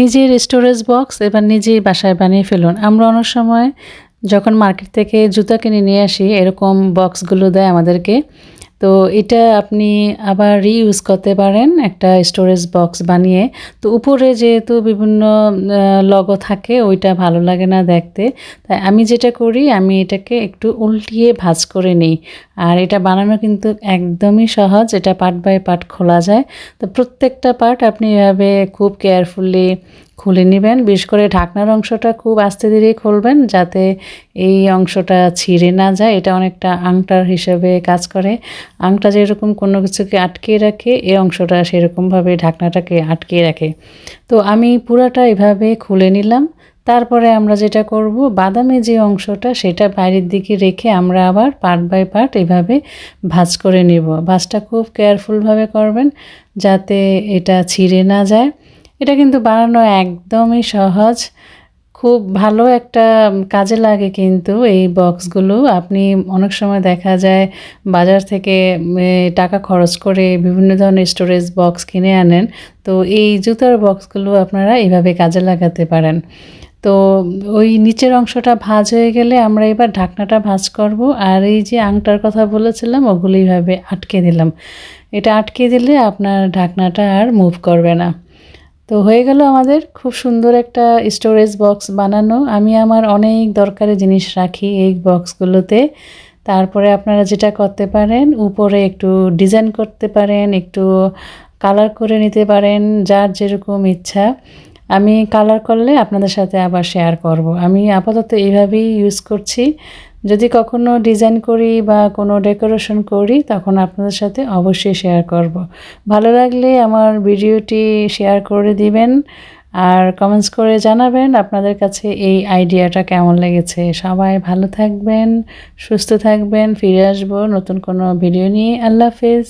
নিজের storage box এবার নিজেই বাসায় বানিয়ে ফেলুন। আমরা অনেক সময় যখন মার্কেট থেকে জুতা কিনে নিয়ে আসি, এরকম বক্সগুলো দেয় আমাদেরকে। তো এটা আপনি আবার রিইউজ করতে পারেন একটা স্টোরেজ বক্স বানিয়ে। তো উপরে যেহেতু বিভিন্ন লগো থাকে, ওইটা ভালো লাগে না দেখতে। তাই আমি যেটা করি, আমি এটাকে একটু উল্টিয়ে ভাজ করে নিই। আর এটা বানানো কিন্তু একদমই সহজ, এটা পার্ট বাই পার্ট খোলা যায়। তো প্রত্যেকটা পার্ট আপনি এভাবে খুব কেয়ারফুলি খুলে নেবেন। বিশেষ করে ঢাকনার অংশটা খুব আস্তে ধীরে খুলবেন যাতে এই অংশটা ছিঁড়ে না যায়। এটা অনেকটা আংটার হিসেবে কাজ করে। আংটা যেরকম কোনো কিছুকে আটকে রাখে এই অংশটা সেরকমভাবে ঢাকনাটাকে আটকে রাখে। তো আমি পুরাটা এভাবে খুলে নিলাম। তারপরে আমরা যেটা করব, বাদামি যে অংশটা সেটা বাইরের দিকে রেখে আমরা আবার পার্ট বাই পার্ট এভাবে ভাজ করে নেব। ভাজটা খুব কেয়ারফুলভাবে করবেন যাতে এটা ছিঁড়ে না যায়। এটা কিন্তু বানানো একদমই সহজ। খুব ভালো একটা কাজে লাগে কিন্তু এই বক্সগুলো। আপনি অনেক সময় দেখা যায় বাজার থেকে টাকা খরচ করে বিভিন্ন ধরনের স্টোরেজ বক্স কিনে আনেন। তো এই জুতার বক্সগুলো আপনারা এইভাবে কাজে লাগাতে পারেন। তো, ওই নিচের অংশটা ভাজ হয়ে গেলে আমরা এবার ঢাকনাটা ভাজ করব। আর এই যে আংটার কথা বলেছিলাম, ওগুলো এইভাবে আটকে দিলাম। এটা আটকে দিলে আপনার ঢাকনাটা আর মুভ করবে না। তো হয়ে গেল আমাদের খুব সুন্দর একটা স্টোরেজ বক্স বানানো। আমি আমার অনেক দরকারি জিনিস রাখি এই বক্সগুলোতে তারপরে আপনারা যেটা করতে পারেন, উপরে একটু ডিজাইন করতে পারেন, একটু কালার করে নিতে পারেন, যার যেরকম ইচ্ছা। আমি কালার করলে আপনাদের সাথে আবার শেয়ার করব। আমি আপাতত এইভাবেই ইউজ করছি যদি কখনো ডিজাইন করি বা কোনো ডেকোরেশন করি, তখন আপনাদের সাথে অবশ্যই শেয়ার করব। ভালো লাগলে আমার ভিডিওটি শেয়ার করে দিবেন আর কমেন্টস করে জানাবেন আপনাদের কাছে এই আইডিয়াটা কেমন লেগেছে সবাই ভালো থাকবেন, সুস্থ থাকবেন, ফিরে আসব নতুন কোনো ভিডিও নিয়ে আল্লাহ হাফেজ